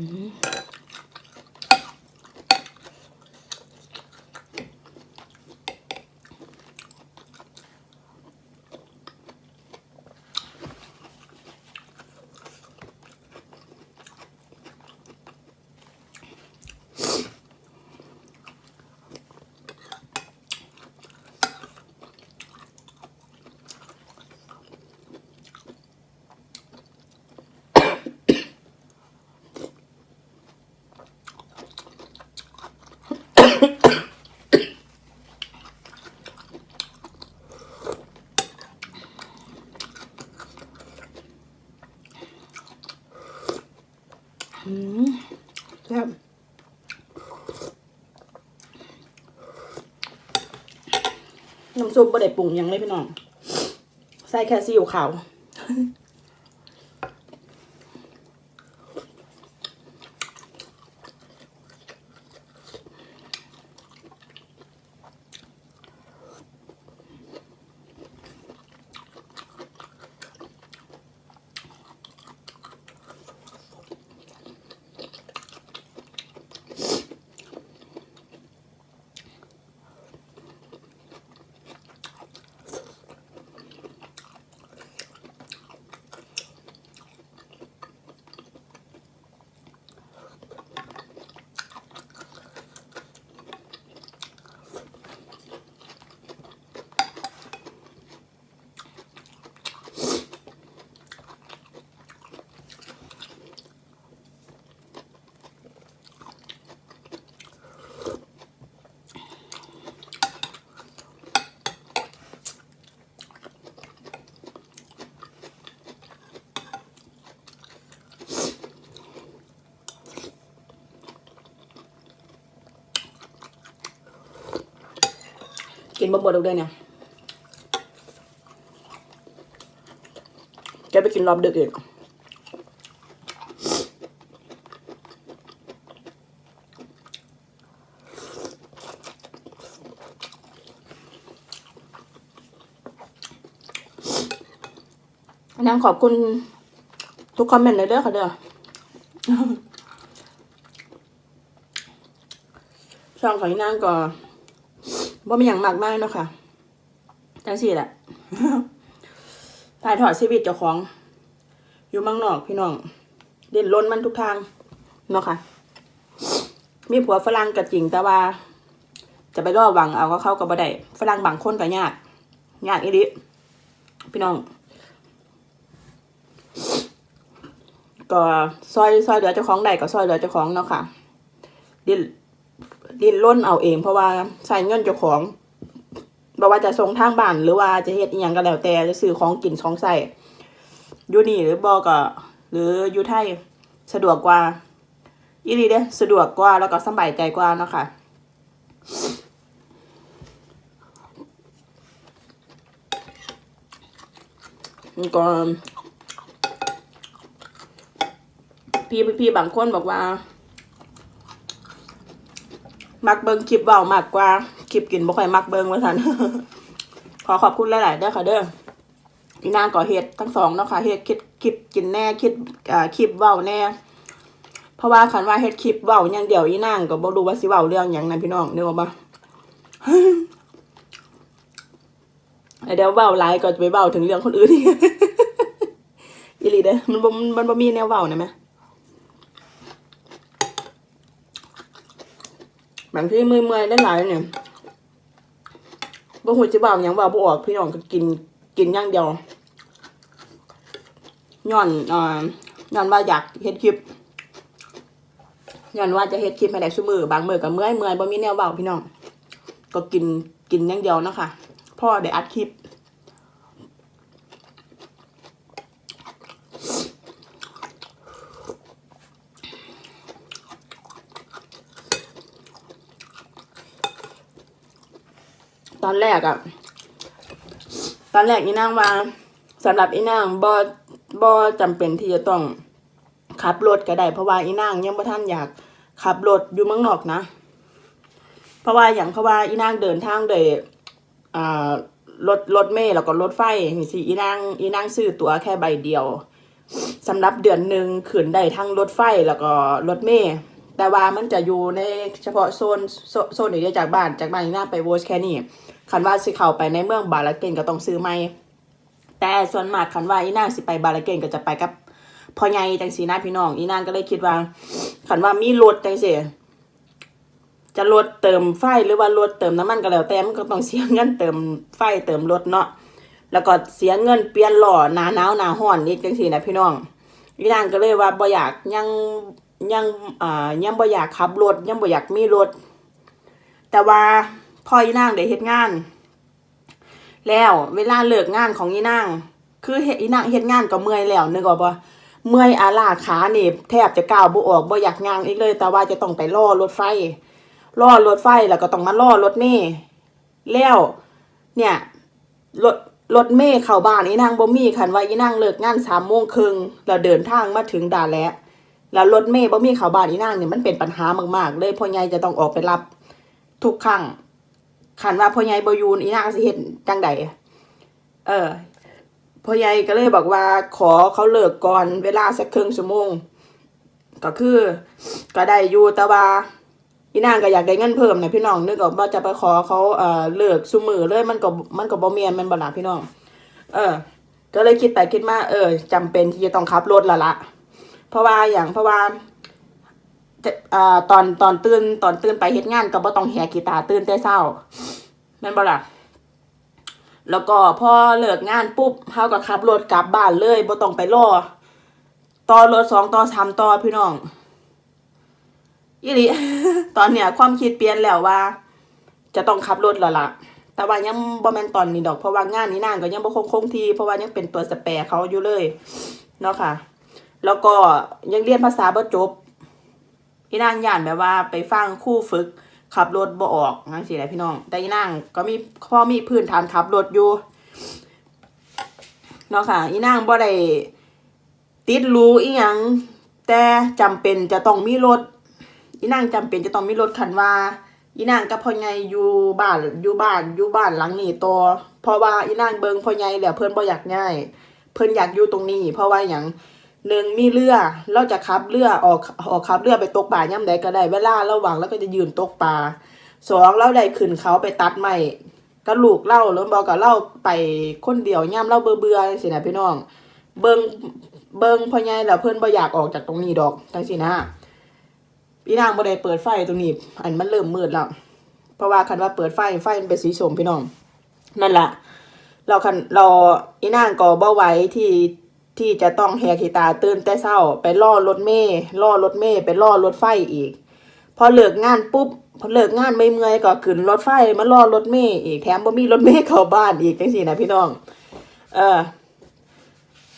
Mm-hmm. ซุปบ่ได้ปรุงยังเลยพี่น้อง ใส่แค่ซีอิ๊วขาว นบะบดออกได้เนี่ยแกไปกินรอบดึกอีกนางขอบคุณทุกคอมเมนต์เลยเด้อค่ะเด้อช่องของนางก็ ว่ามีอย่างมากมายเนาะค่ะจังสี่แหละถ่ายทอดชีวิตเจ้าของ อยู่มังนอกพี่น้อง เด่นล้นมันทุกทางเนาะค่ะ มีผัวฝรั่งก็จริงแต่ว่า จะไปล่อหวังเอาก็เข้ากับบ่ได้ฝรั่งบางคนก็ยากยากอีดิพี่น้อง ก็ซอยซอยเหลือเจ้าของใดก็ซอยเหลือเจ้าของเนาะค่ะ ดิน ดิ้นร่นเอาเอง เพราะว่าใช้เงินเจ้าของบ่ว่าจะส่งทางบ้านหรือว่าจะเฮ็ดอีหยังก็แล้วแต่จะซื้อของกินของใส่อยู่นี่หรือบ่ก็หรืออยู่ไทยสะดวกกว่าอีหลีเด้สะดวกกว่าแล้วก็สบายใจกว่าเนาะค่ะก็พี่พี่บางคนบอกว่า มักเบิงคลิปเบามากกว่าคลิปกินบ่ค่อยมักเบิงว่าซั่นขอขอบคุณหลายๆเด้อค่ะเด้อพี่นางก่อเฮ็ดทั้งสองเนาะค่ะเฮ็ดคลิปคลิปกินแน่คลิปอ่าคลิปเว้าแน่ เพราะว่าคันว่าเฮ็ดคลิปเว้าอย่างเดียวอีนางก็บ่รู้ว่าสิเว้าเรื่องหยังนะพี่น้องนึกอบ่เดี๋ยวเว้าหลายก็จะไปเว้าถึงเรื่องคนอื่นอีกอีหลีเด้อมันบ่มันบ่มีแนวเว้านะแม่ มันที่เมื่อยๆได้หลายเนี่ยบ่หูจะเบาอย่างเบาบ่ออกพี่น้องก็กินกินอย่างเดียวย้อนอ่าย้อนว่าอยากเฮ็ดคลิปย้อนว่าจะเฮ็ดคลิปให้ได้ซุมือบางมือก็เมื่อยเมื่อยบ่มีแนวเบาพี่น้อง ก็กินกินอย่างเดียวนะคะพ่อได้อัดคลิป อนแรกอะตอนแรกอีนางว่าสำหรับอีนางบ่บ่จำเป็นที่จะต้องขับรถก็ได้ เพราะว่าอีนางยังบ่ทันอยากขับรถอยู่เมืองนอกนะ เพราะว่าอย่างเพราะว่าอีนางเดินทางโดยรถรถเมล์แล้วก็รถไฟนี่สิอีนางอีนางซื้อตั๋วแค่ใบเดียวสำหรับเดือนหนึ่งขืนได้ทั้งรถไฟแล้วก็รถเมล์ แต่ว่ามันจะอยู่ในเฉพาะโซนโซโซนนี้จากบ้านจากบ้านนี่น่าไปโวชแค่นี้คันว่าสิเข้าไปในเมืองบาลาเกนก็ต้องซื้อไม่แต่ส่วนมากคันว่าอีนางสิไปบาลาเกนก็จะไปกับพ่อใหญ่จังสีนะพี่น้องอีนางก็เลยคิดว่าคันว่ามีรถจังซี่จะรถเติมไฟหรือว่ารถเติมน้ำมันก็แล้วแต่มันก็ต้องเสียเงินเติมไฟเติมรถเนาะแล้วก็เสียเงินเปลี่ยนหล่อหนาหนาวหนาห้อนอีกจังซี่นะพี่น้องอีนางก็เลยว่าบ่อยากยัง ยังอ่ายังบ่อยากขับรถยังบ่อยากมีรถ แต่ว่าพออีนางได้เฮ็ดงาน แล้วเวลาเลิกงานของอีนางคือเฮ็ดอีนางเฮ็ดงานก็เมื่อยแล้วนึกออกบ่เมื่อยอาลาขาเนี่แทบจะก้าวบ่ออกบ่อยากย่างอีกเลย แต่ว่าจะต้องไปรอรถไฟรอรถไฟแล้วก็ต้องมารอรถเมล์แล้วเนี่ยรถรถเมย์เข้าบ้านอีนางบ่มีคันว่าอีนางเลิกงานสามโมงครึ่งแล้วเดินทางมาถึงด่านแล้ว แล้วรถเมย์บ่มีเขาบ้านอีนางเนี่ยมันเป็นปัญหามากๆเลยพ่อใหญ่จะต้องออกไปรับ ทุกครั้งคันว่าพ่อใหญ่บ่ยู่อีนางสิเฮ็ดจังใดเออพ่อใหญ่ก็เลยบอกว่าขอเขาเลิกก่อนเวลาสักครึ่งชั่วโมง ก็คือ ก็ได้อยู่แต่ว่าอีนางก็อยากได้เงินเพิ่มนะพี่น้องนึกออกว่าจะไปขอเขาเอ่อเลิกซุมือเลยมันก็มันก็บ่เมียนมันบ่ล่ะพี่น้อง เออ ก็เลยคิดไปคิดมาเออจำเป็นที่จะต้องขับรถละละ เพราะว่าอย่างเพราะว่าจะอ่าตอนตอนตื่นตอนตื่นไปเฮ็ดงานก็บ่ต้องแหกีตาตื่นแต่เช้าแม่นบ่ล่ะแล้วก็พอเลิกงานปุ๊บเฮาก็ขับรถกลับบ้านเลยบ่ต้องไปรอต่อรถสองต่อสามต่อพี่น้องอีหลีตอนเนี้ยความคิดเปลี่ยนแล้วว่า จะต้องขับรถแล้วล่ะ แต่ว่ายังบ่แม่นตอนนี้ดอกเพราะว่างานนี้นางก็ยังบ่คงคงที่เพราะว่ายังเป็นตัวสแปรเขาอยู่เลยเนาะค่ะ แล้วก็ยังเรียนภาษาบ่จบอีนางย่านแบบว่าไปฟังคู่ฝึกขับรถบ่ออกนั่นสิแหละพี่น้อง แต่อีนางก็มีพ่อมีพื้นฐานขับรถอยู่เนาะค่ะอีนางบ่ได้ติดรู้อีหยังแต่จำเป็นจะต้องมีรถอีนางจำเป็นจะต้องมีรถคันว่าอีนางกับพ่อใหญ่อยู่บ้านอยู่บ้านอยู่บ้านหลังนี้ต่อเพราะว่าอีนางเบิงพ่อใหญ่แล้วเพิ่อนบ่อยากย้าย เพิ่อนอยากอยู่ตรงนี้ เพราะว่าหยัง หนึ่งมีเรือเราจะขับเรือออกออกขับเรือไปตกปลาย่ำใดก็ได้เวลาระหว่างแล้วก็จะยืนตกปลาสองเราได้ขึ้นเขาไปตัดไม้ก็ลูกเล่าแล้วบอกกับเล่าไปคนเดียวย่ำเล่าเบื่อเบื่อๆสินะพี่น้อง เบิงเบิงพ่อใหญ่แล้วเพิ่อนบ่อยากออกจากตรงนี้ดอกจังสินะพี่นางบ่ได้เปิดไฟตรงนี้ อันมันเริ่มมืดแล้วเพราะว่าคันว่าเปิดไฟไฟมันเป็นสีส้มพี่น้อง นั่นแหละเราคันเราอีนางก็บ่ไหวที่ ที่จะต้องแหกขีตาตื่นแต่เช้า ไปล่อรถเมย์ล่อรถเมย์ไปล่อรถไฟอีก พอเลิกงานปุ๊บพอเลิกงานไม่เมื่อยก็ขึ้นรถไฟมาล่อรถเมย์อีกแถมบ่มีรถเมย์เข้าบ้านอีกจังซี่นะพี่น้อง เออ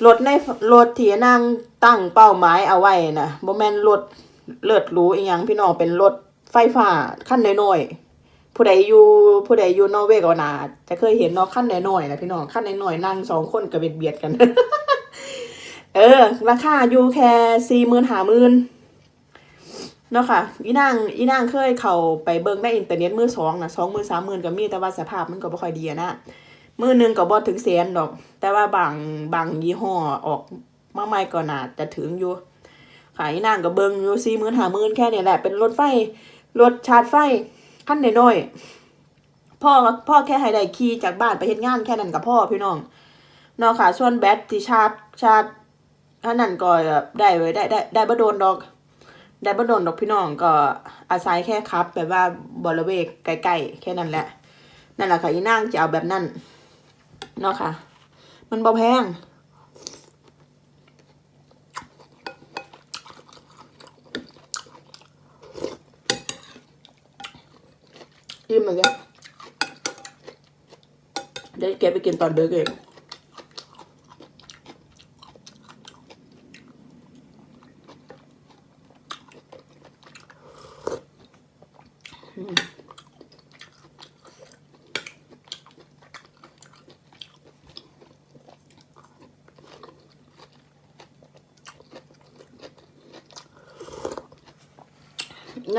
รถในรถที่นางตั้งเป้าหมายเอาไว้นะบ่แม่นรถเลิศหรูอีหยังพี่น้องเป็นรถไฟฟ้าคันน้อยๆผู้ใดอยู่ผู้ใดอยู่นอร์เวย์ก็นาจะเคยเห็นเนาะคันน้อยๆนะพี่น้องคันน้อยๆนั่งสองคนก็เบียดเบียดกัน เออ ราคาอยู่แค่สี่หมื่นห้าหมื่นเนาะค่ะอีนางอีนางเคยเข้าไปเบิ่งในอินเทอร์เน็ตมือสองนะสองมือสามหมื่นก็มีแต่ว่าสภาพมันก็บ่ค่อยดีนะมือหนึ่งก็บ่ถึงแสนดอก แต่ว่าบางบางยี่ห้อออกมาใหม่ก็น่าจะถึงอยู่ขายนางก็เบิงอยู่สี่หมื่นห้าหมื่นแค่นี้แหละเป็นรถไฟรถชาร์จไฟขั้นน้อยพ่อพ่อแค่ให้ได้ขี่จากบ้านไปเฮ็ดงานแค่นั้นกับพ่อพี่น้องเนาะค่ะส่วนแบตที่ชาร์จชาร์จ อันนั้นก็ได้ไว้ได้ได้ได้บ่โดนดอก ได้บ่โดนดอกพี่น้องก็อาศัยแค่ขับ แบบว่าบริเวณใกล้ๆแค่นั้นแหละ นั่นแหละค่ะอีนางจะเอาแบบนั้นเนาะค่ะ มันบ่แพงอิ่มเหมือนกันเดี๋ยวแกไปกินตอนเด็กเอง นั่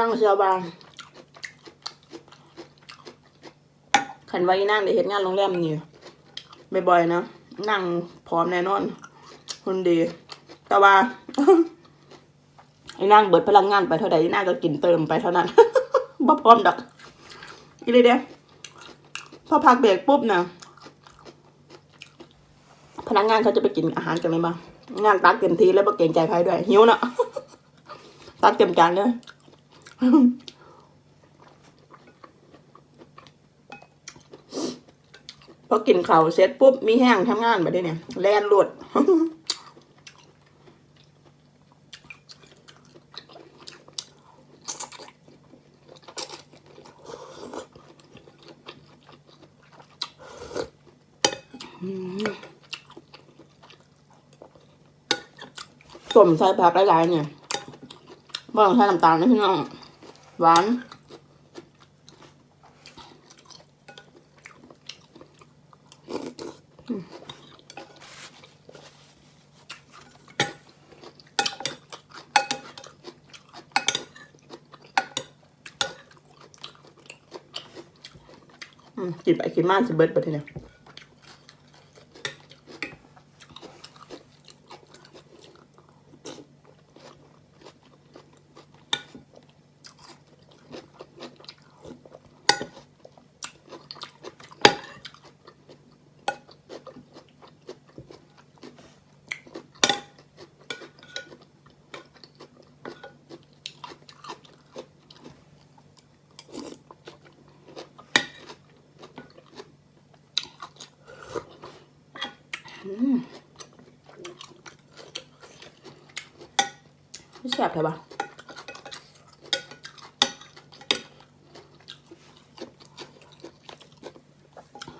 งเชียวบางขันไว้นั่งได้เห็นงานโรงแรมนี่บ่อยๆนะ นั่งพร้อมแน่นอนคนดี แต่ว่าไอ้นางเบิดพลังงานไปเท่าใดไอ้นางก็กินเติมไปเท่านั้น บ่พร้อมดอกอีเลยเด้พอพักเบรกปุ๊บนะพนักงานเขาจะไปกินอาหารกันเลยบ้างงานตักเต็มทีแล้วบ่เกรงใจใครด้วย หิวเนาะตักเต็มจานเลยพอกินเข้าเสร็จปุ๊บมีแห้งทำงานไปได้เนี่ยแล่นรวด มใส่ผักหลายๆเนี่ยบ่ต้องใส่น้ำตาลนะพี่น้อง หวาน กินไปกินมากสิเบิดไปทีเนี่ย ไม่แซ่บใช่ปะ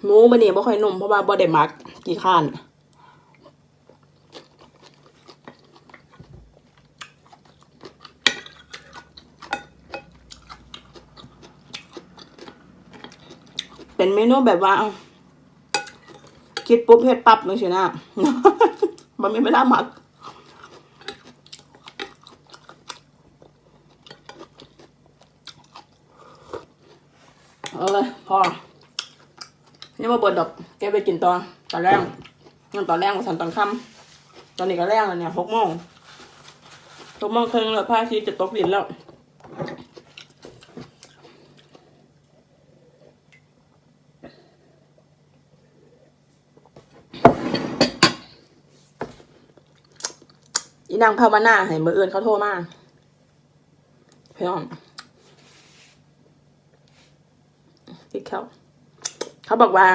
หมูมันนี่บ่ค่อยนุ่มเพราะว่าบ่ได้หมักกี่ข้านเป็นเมนูแบบว่า คิดปุ๊บเฮ็ดปั๊บเลยสินะมันมีเวลาหมักเออพอนี่มาเบิดดอกแกไปกินตอนตอนแรกงั้นตอนแรกมาสันตอนค่ำตอนนี้ก็แรกแล้วเนี่ยหกโมงหกโมงครึ่งแล้วพระอาทิตย์จะตกดินแล้ว อี นางภาวนาให้มืออื่นเขาโทรมาพี่น้องที่เขาเขาบอกว่า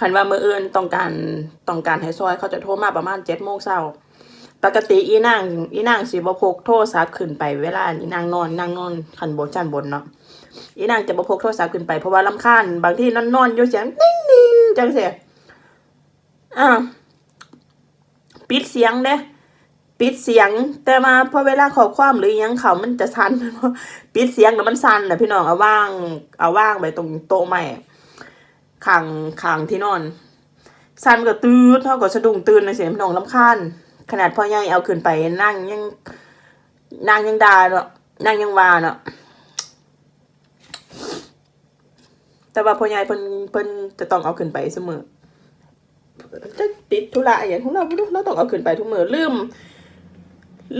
คันว่ามืออื่นต้องการต้องการให้ซอยเขาจะโทรมาประมาณเจ็ดโมงเช้าปกติอีนางอีนางสิบ่พกโทรศัพท์ขึ้นไปเวลาอีนางนอนนางนอนขันบนชั้นบนเนาะอีนางจะบพกโทรศัพท์ขึ้นไปเพราะว่าลำคาญบางที่นอนนอนอยู่เสียงนิ่งนิ่งจังเสียอ่าปิดเสียงเด้ ปิดเสียง แต่มาพอเวลาขอความหรือยังเขามันจะสั่นปิดเสียงแล้วมันสั่นนะพี่น้องเอาว่างเอาว่างไปตรงโต๊ะใหม่ข้างข้างที่นอน สั่นก็ตื่นเท่ากับสะดุ้งตื่นในเสียงพี่น้องลำคาญขนาดพ่อใหญ่เอาขึ้นไปนั่งยังนั่งยังดาเนาะนั่งยังวาเนาะแต่ว่าพ่อใหญ่เพิ่นเพิ่นจะต้องเอาขึ้นไปเสมอจะติดธุระอย่างของเราไม่รู้เราต้องเอาขึ้นไปทุกมือลืม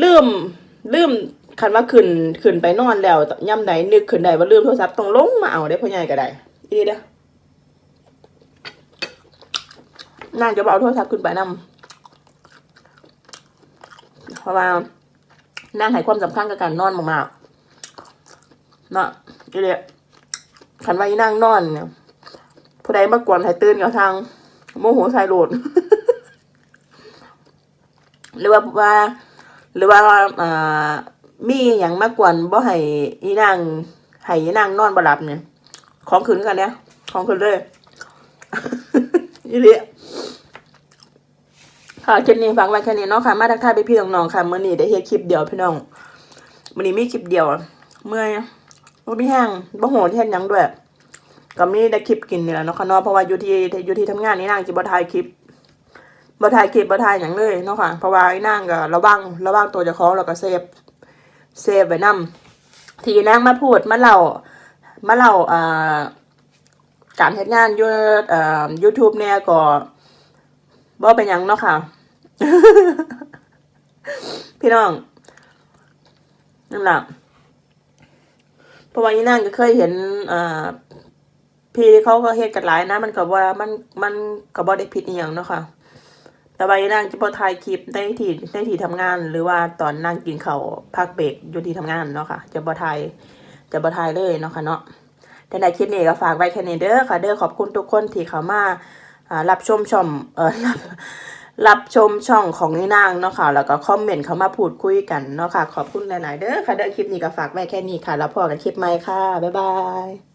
ลืมลืมคันว่าขึ้นขึ้นไปนอนแล้วย่ำใดนึกขึ้นได้ว่าลืมโทรศัพท์ต้องลงมาเอาได้พ่อใหญ่ก็ได้อีเด้อนางจะเอาโทรศัพท์ขึ้นไปนำเพราะว่านางให้ความสำคัญกับการนอนมากๆเนาะอีเด้คันว่าอีนางนอนเนี่ยผู้ใดมากวนให้ตื่นกับทาง โมโหใส่โหลดหรือว่าว่า หรือว่าอ่ามีอย่างมากกวนบ่ให้อีนางให้อีนางนอนบ่หลับเนี่ย ของคืนกันเนี่ยของคืนเลยอีเลียค่ะคลิปนี้ฟังไว้แค่นี้เนาะค่ะ มาทักทายไปพี่น้องๆค่ะเมื้อนี้ได้เฮ็ดคลิปเดียวพี่น้องมื้อนี้มีคลิปเดียว เมื่อยบ่มีแห้งบ่โหดเฮ็ดหยังด้วยก็มีได้คลิปกินนี่แหละเนาะค่ะเนาะเพราะว่าอยู่ที่อยู่ที่ทำงานนี่นางสิบ่ถ่ายคลิป บ่ถ่ายคลิปบ่ถ่ายหยังเลยเนาะค่ะ เพราะว่าไอ้นางก็ระวังระวังตัวเจ้าของแล้วก็เซฟเซฟไว้นำที่นางมาพูดมาเล่ามาเล่าอ่าการเฮ็ดงานอยู่เอ่อ YouTube เนี่ยก็บ่เป็นหยังเนาะค่ะ พี่น้องนั่นแหละเพราะว่านี่นั่งก็เคยเห็นอ่าพี่เขาก็เฮ็ดกันหลายนะ มันก็ว่มันมันก็บ่ได้ผิดอีหยังเนาะค่ะ แต่ว่าอีนางจะพอถ่ายคลิปในที่ในที่ทำงาน หรือว่าตอนนั่งกินข้าวพักเบรกอยู่ที่ทำงานเนาะค่ะ จะบ่ถ่ายจะบ่ถ่ายเลยเนาะค่ะเนาะแต่ในคลิปนี้ก็ฝากไว้แค่นี้เด้อค่ะ เด้อขอบคุณทุกคนที่เข้ามารับชมช่องเออรับรับชมช่องของนี่นางเนาะค่ะ แล้วก็คอมเมนต์เข้ามาพูดคุยกันเนาะค่ะ ขอบคุณหลาย ๆ เด้อค่ะ เด้อคลิปนี้ก็ฝากไว้แค่นี้ค่ะ แล้วพอกันคลิปใหม่ค่ะ บ๊ายบาย